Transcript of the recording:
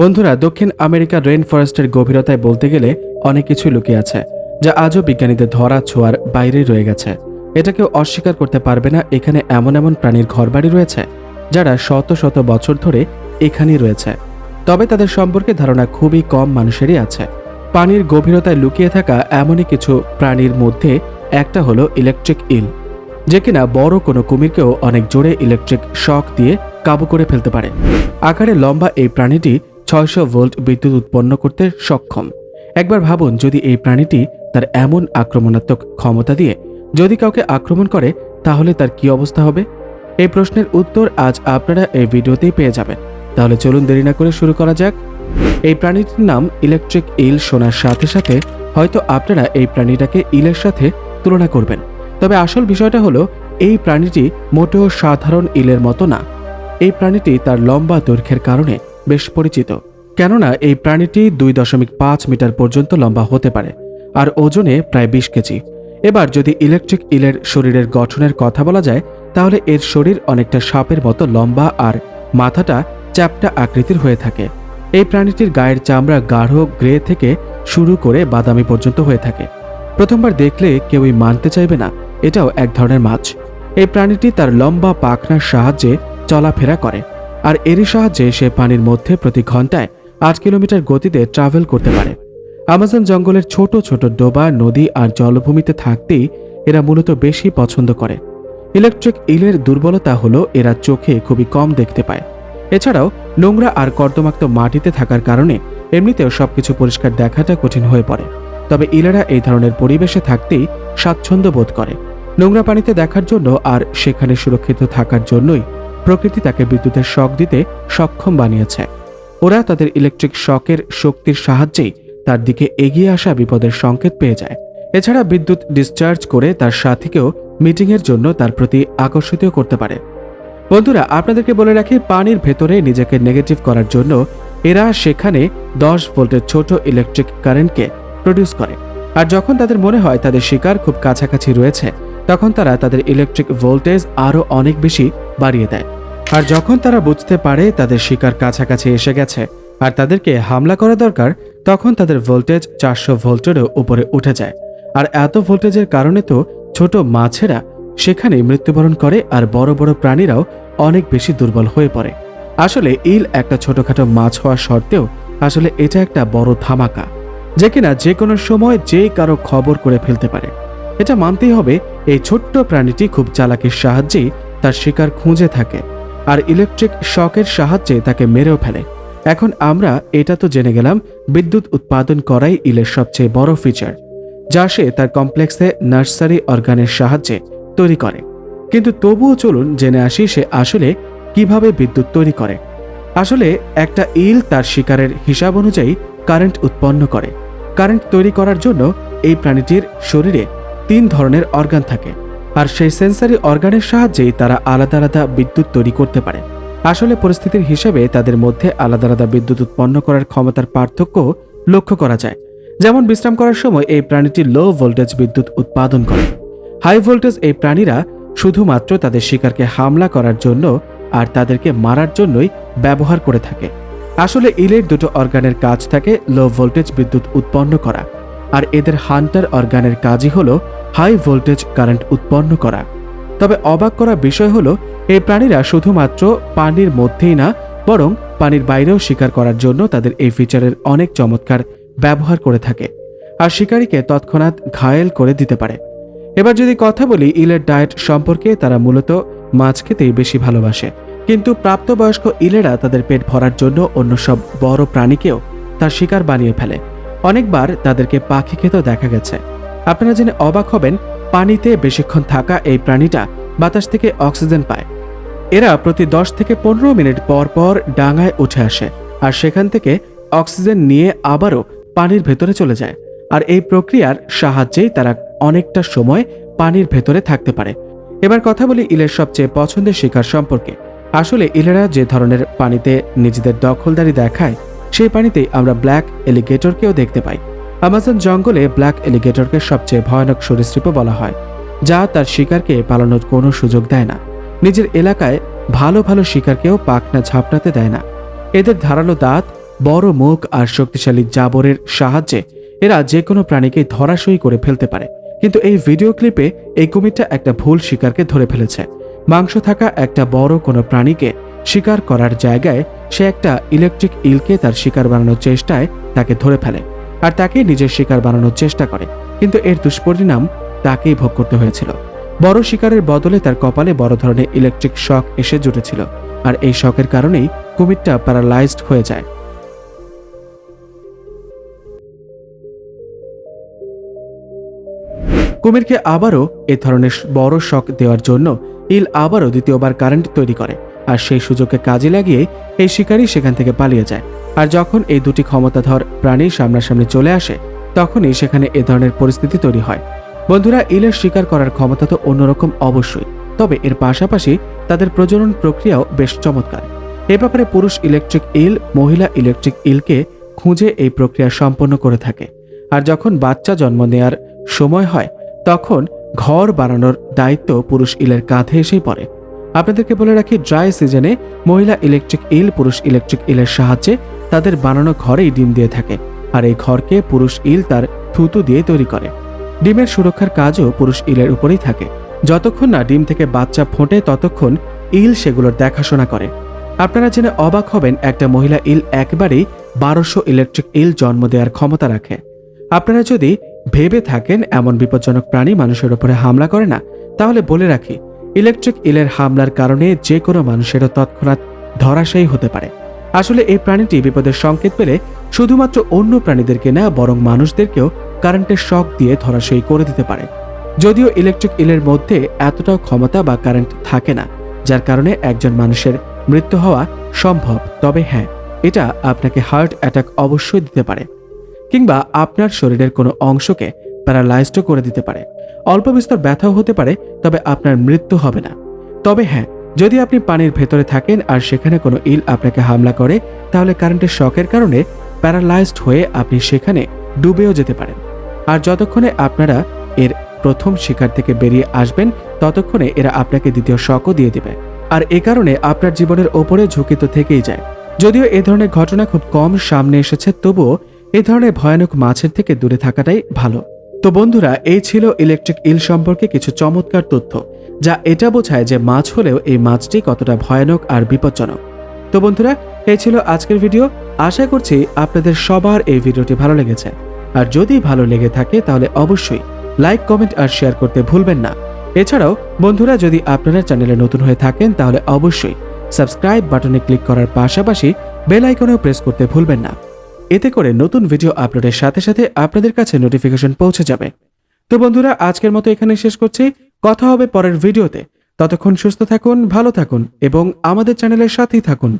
বন্ধুরা, দক্ষিণ আমেরিকার রেইন ফরেস্টের গভীরতায় বলতে গেলে অনেক কিছু লুকিয়ে আছে, যা আজও বিজ্ঞানীদের ধরা ছোঁয়ার বাইরেই রয়ে গেছে। এটা কেউ অস্বীকার করতে পারবে না এখানে এমন এমন প্রাণীর ঘরবাড়ি রয়েছে, যারা শত শত বছর ধরে এখানেই রয়েছে। তবে তাদের সম্পর্কে ধারণা খুবই কম মানুষেরই আছে। পানির গভীরতায় লুকিয়ে থাকা এমনই কিছু প্রাণীর মধ্যে একটা হলো ইলেকট্রিক ইল, যে কিনা বড় কোনো কুমিরকেও অনেক জোরে ইলেকট্রিক শক দিয়ে কাবু করে ফেলতে পারে। আকারে লম্বা এই প্রাণীটি ছয়শো ভোল্ট বিদ্যুৎ উৎপন্ন করতে সক্ষম। একবার ভাবুন যদি এই প্রাণীটি তার এমন আক্রমণাত্মক ক্ষমতা দিয়ে যদি কাউকে আক্রমণ করে, তাহলে তার কি অবস্থা হবে? এই প্রশ্নের উত্তর আজ আপনারা এই ভিডিওতেই পেয়ে যাবেন। তাহলে চলুন দেরি না করে শুরু করা যাক। এই প্রাণীটির নাম ইলেকট্রিক ইল শোনার সাথে সাথে হয়তো আপনারা এই প্রাণীটাকে ইলের সাথে তুলনা করবেন। তবে আসল বিষয়টা হলো, এই প্রাণীটি মোটেও সাধারণ ইলের মতো না। এই প্রাণীটি তার লম্বা দৈর্ঘ্যের কারণে বেশ পরিচিত। কেননা এই প্রাণীটি দুই দশমিক পাঁচ মিটার পর্যন্ত লম্বা হতে পারে, আর ওজনে প্রায় বিশ কেজি। এবার যদি ইলেকট্রিক ইলের শরীরের গঠনের কথা বলা যায়, তাহলে এর শরীর অনেকটা সাপের মতো লম্বা আর মাথাটা চ্যাপটা আকৃতির হয়ে থাকে। এই প্রাণীটির গায়ের চামড়া গাঢ় গ্রে থেকে শুরু করে বাদামি পর্যন্ত হয়ে থাকে। প্রথমবার দেখলে কেউই মানতে চাইবে না, এটাও এক ধরনের মাছ। এই প্রাণীটি তার লম্বা পাখনার সাহায্যে চলাফেরা করে। আর এরই সাহায্যে সে পানির মধ্যে প্রতি ঘন্টায় আট কিলোমিটার গতিতে ট্রাভেল করতে পারে। আমাজন জঙ্গলের ছোট ছোট ডোবা, নদী আর জলভূমিতে থাকতেই এরা মূলত বেশি পছন্দ করে। ইলেকট্রিক ইলের দুর্বলতা হলো এরা চোখে খুবই কম দেখতে পায়। এছাড়াও নোংরা আর কর্দমাক্ত মাটিতে থাকার কারণে এমনিতেও সবকিছু পরিষ্কার দেখাটা কঠিন হয়ে পড়ে। তবে ইলেরা এই ধরনের পরিবেশে থাকতেই স্বাচ্ছন্দ্য বোধ করে। নোংরা পানিতে দেখার জন্য আর সেখানে সুরক্ষিত থাকার জন্যই প্রকৃতি তাকে বিদ্যুতের শক দিতে সক্ষম বানিয়েছে। ওরা তাদের ইলেকট্রিক শকের শক্তির সাহায্যেই তার দিকে এগিয়ে আসা বিপদের সংকেত পেয়ে যায়। এছাড়া বিদ্যুৎ ডিসচার্জ করে তার সাথীকেও মিটিংয়ের জন্য তার প্রতি আকর্ষিত করতে পারে। বন্ধুরা, আপনাদেরকে বলে রাখি, পানির ভেতরে নিজেকে নেগেটিভ করার জন্য এরা সেখানে দশ ভোল্টের ছোট ইলেকট্রিক কারেন্টকে প্রডিউস করে। আর যখন তাদের মনে হয় তাদের শিকার খুব কাছাকাছি রয়েছে তখন তারা তাদের ইলেকট্রিক ভোল্টেজ আরও অনেক বেশি বাড়িয়ে দেয়। আর যখন তারা বুঝতে পারে তাদের শিকার কাছাকাছি এসে গেছে আর তাদেরকে হামলা করা দরকার, তখন তাদের ভোল্টেজ চারশো ভোল্টেরও উপরে উঠে যায়। আর এত ভোল্টেজের কারণে তো ছোট মাছেরা সেখানেই মৃত্যুবরণ করে আর বড় বড় প্রাণীরাও অনেক বেশি দুর্বল হয়ে পড়ে। আসলে ইল একটা ছোটখাটো মাছ হওয়া সত্ত্বেও আসলে এটা একটা বড় ধামাকা, যে কিনা যে কোনো সময় যে কারও খবর করে ফেলতে পারে। এটা মানতেই হবে এই ছোট্ট প্রাণীটি খুব চালাকির সাহায্যেই তার শিকার খুঁজে থাকে, আর ইলেকট্রিক শকের সাহায্যে তাকে মেরেও ফেলে। এখন আমরা এটা তো জেনে গেলাম, বিদ্যুৎ উৎপাদন করাই ইলের সবচেয়ে বড় ফিচার যা সে তার কমপ্লেক্সে নার্সারি অর্গানের সাহায্যে তৈরি করে। কিন্তু তবুও চলুন জেনে আসি সে আসলে কীভাবে বিদ্যুৎ তৈরি করে। আসলে একটা ইল তার শিকারের হিসাব অনুযায়ী কারেন্ট উৎপন্ন করে। কারেন্ট তৈরি করার জন্য এই প্রাণীটির শরীরে তিন ধরনের অর্গান থাকে, আর সেই সেন্সারি অর্গানের সাহায্যেই তারা আলাদা আলাদা বিদ্যুৎ তৈরি করতে পারে। আসলে পরিস্থিতির হিসেবে তাদের মধ্যে আলাদা আলাদা বিদ্যুৎ উৎপন্ন করার ক্ষমতার পার্থক্য লক্ষ্য করা যায়। যেমন বিশ্রাম করার সময় এই প্রাণীটি লো ভোল্টেজ বিদ্যুৎ উৎপাদন করে। হাই ভোল্টেজ এই প্রাণীরা শুধুমাত্র তাদের শিকারকে হামলা করার জন্য আর তাদেরকে মারার জন্যই ব্যবহার করে থাকে। আসলে ইলের দুটো অর্গানের কাজ থাকে লো ভোল্টেজ বিদ্যুৎ উৎপন্ন করা। আর এদের হান্টার অর্গানের কাজই হলো হাই ভোল্টেজ কারেন্ট উৎপন্ন করা। তবে অবাক করা বিষয় হলো, এই প্রাণীরা শুধুমাত্র পানির মধ্যেই না, বরং পানির বাইরেও শিকার করার জন্য তাদের এই ফিচারের অনেক চমৎকার ব্যবহার করে থাকে আর শিকারীকে তৎক্ষণাৎ ঘায়েল করে দিতে পারে। এবার যদি কথা বলি ইলের ডায়েট সম্পর্কে, তারা মূলত মাছ খেতেই বেশি ভালোবাসে। কিন্তু প্রাপ্তবয়স্ক ইলেরা তাদের পেট ভরার জন্য অন্য সব বড় প্রাণীকেও তার শিকার বানিয়ে ফেলে। অনেকবার তাদেরকে পাখি খেতেও দেখা গেছে। আপনারা জেনে অবাক হবেন, পানিতে বেশিক্ষণ থাকা এই প্রাণীটা বাতাস থেকে অক্সিজেন পায়। এরা প্রতি দশ থেকে পনেরো মিনিট পর পর ডাঙায় উঠে আসে আর সেখান থেকে অক্সিজেন নিয়ে আবারও পানির ভেতরে চলে যায়। আর এই প্রক্রিয়ার সাহায্যেই তারা অনেকটা সময় পানির ভেতরে থাকতে পারে। এবার কথা বলি ইলের সবচেয়ে পছন্দের শিকার সম্পর্কে। আসলে ইলেরা যে ধরনের পানিতে নিজেদের দখলদারি দেখায় সেই পানিতেই আমরা ব্ল্যাক এলিগেটরকেও দেখতে পাই। আমাজন জঙ্গলে ব্ল্যাক এলিগেটরকে সবচেয়ে ভয়ানক সরীসৃপও বলা হয়, যা তার শিকারকে পালানোর কোনো সুযোগ দেয় না। নিজের এলাকায় ভালো ভালো শিকারকেও পাখনা ঝাপটাতে দেয় না। এদের ধারালো দাঁত, বড় মুখ আর শক্তিশালী জাবরের সাহায্যে এরা যে কোনো প্রাণীকে ধরাশয়ী করে ফেলতে পারে। কিন্তু এই ভিডিও ক্লিপে এই কুমিরটা একটা ভুল শিকারকে ধরে ফেলেছে। মাংস থাকা একটা বড় কোনো প্রাণীকে শিকার করার জায়গায় সে একটা ইলেকট্রিক ইলকে তার শিকার বানানোর চেষ্টায় তাকে ধরে ফেলে আর তাকে নিজের শিকার বানানোর চেষ্টা করে। কিন্তু এর দুষ্পরিণাম তাকেই ভোগ করতে হয়েছিল। বড় শিকারের বদলে তার কপালে বড় ধরনের ইলেকট্রিক শক এসে জুটেছিল আর এই শকের কারণেই কুমিরটা প্যারালাইজড হয়ে যায়। কুমিরকে আবারও এ ধরনের বড় শক দেওয়ার জন্য ইল আবারও দ্বিতীয়বার কারেন্ট তৈরি করে। আর সেই সুযোগকে কাজে লাগিয়ে এই শিকারী সেখান থেকে পালিয়ে যায়। আর যখন এই দুটি ক্ষমতাধর প্রাণী সামনাসামনি চলে আসে, তখনই সেখানে এ ধরনের পরিস্থিতি তৈরি হয়। বন্ধুরা, ইলের শিকার করার ক্ষমতা তো অন্যরকম অবশ্যই, তবে এর পাশাপাশি তাদের প্রজনন প্রক্রিয়াও বেশ চমৎকার। এ ব্যাপারে পুরুষ ইলেকট্রিক ইল, মহিলা ইলেকট্রিক ইলকে খুঁজে এই প্রক্রিয়া সম্পন্ন করে থাকে। আর যখন বাচ্চা জন্ম নেয়ার সময় হয়, তখন ঘর বানানোর দায়িত্ব পুরুষ ইলের কাঁধে এসেই পড়ে। আপনাদেরকে বলে রাখি ড্রাই সিজনে মহিলা ইলেকট্রিক ইল পুরুষ ইলেকট্রিক ইলের সাহায্যে তাদের বানানো ঘরেই ডিম দিয়ে থাকে। আর এই ঘরকে পুরুষ ইল তার থুতু দিয়ে তৈরি করে। ডিমের সুরক্ষার কাজও পুরুষ ইলের উপরেই থাকে। যতক্ষণ না ডিম থেকে বাচ্চা ফোটে, ততক্ষণ ইল সেগুলোর দেখাশোনা করে। আপনারা জেনে অবাক হবেন, একটা মহিলা ইল একবারেই বারোশো ইলেকট্রিক ইল জন্ম দেওয়ার ক্ষমতা রাখে। আপনারা যদি ভেবে থাকেন, এমন বিপজ্জনক প্রাণী মানুষের উপরে হামলা করে না, তাহলে বলে রাখি ইলেকট্রিক ইলের হামলার কারণে যে কোনো মানুষেরও তৎক্ষণাৎ ধরাশায়ী হতে পারে। আসলে এই প্রাণীটি বিপদের সংকেত পেলে শুধুমাত্র অন্য প্রাণীদেরকে না, বরং মানুষদেরকেও কারেন্টের শক দিয়ে ধরাশায়ী করে দিতে পারে। যদিও ইলেকট্রিক ইলের মধ্যে এতটাও ক্ষমতা বা কারেন্ট থাকে না, যার কারণে একজন মানুষের মৃত্যু হওয়া সম্ভব। তবে হ্যাঁ এটা আপনাকে হার্ট অ্যাটাক অবশ্যই দিতে পারে, কিংবা আপনার শরীরের কোনো অংশকে প্যারালাইজডও করে দিতে পারে। অল্প বিস্তর ব্যথাও হতে পারে, তবে আপনার মৃত্যু হবে না। তবে হ্যাঁ যদি আপনি পানির ভেতরে থাকেন আর সেখানে কোনো ইল আপনাকে হামলা করে, তাহলে কারেন্টের শকের কারণে প্যারালাইজড হয়ে আপনি সেখানে ডুবেও যেতে পারেন। আর যতক্ষণে আপনারা এর প্রথম শিকার থেকে বেরিয়ে আসবেন, ততক্ষণে এরা আপনাকে দ্বিতীয় শকও দিয়ে দেবে। আর এ কারণে আপনার জীবনের ওপরে ঝুঁকি তো থেকেই যায়। যদিও এ ধরনের ঘটনা খুব কম সামনে এসেছে, তবুও এ ধরনের ভয়ানক মাছের থেকে দূরে থাকাটাই ভালো। তো বন্ধুরা, এই ছিল ইলেকট্রিক ইল সম্পর্কে কিছু চমৎকার তথ্য, যা এটা বোঝায় যে মাছ হলেও এই মাছটি কতটা ভয়ানক আর বিপজ্জনক। তো বন্ধুরা, এই ছিল আজকের ভিডিও। আশা করছি আপনাদের সবার এই ভিডিওটি ভালো লেগেছে। আর যদি ভালো লেগে থাকে, তাহলে অবশ্যই লাইক, কমেন্ট আর শেয়ার করতে ভুলবেন না। এছাড়াও, বন্ধুরা, যদি আপনারা চ্যানেলে নতুন হয়ে থাকেন, তাহলে অবশ্যই সাবস্ক্রাইব বাটনে ক্লিক করার পাশাপাশি বেল আইকনেও প্রেস করতে ভুলবেন না। এতে করে নতুন ভিডিও আপলোডের সাথে সাথে আপনাদের কাছে নোটিফিকেশন পৌঁছে যাবে। তো বন্ধুরা, আজকের মতো এখানে শেষ করছি। কথা হবে পরের ভিডিওতে। ততক্ষণ সুস্থ থাকুন, ভালো থাকুন এবং আমাদের চ্যানেলের সাথেই থাকুন।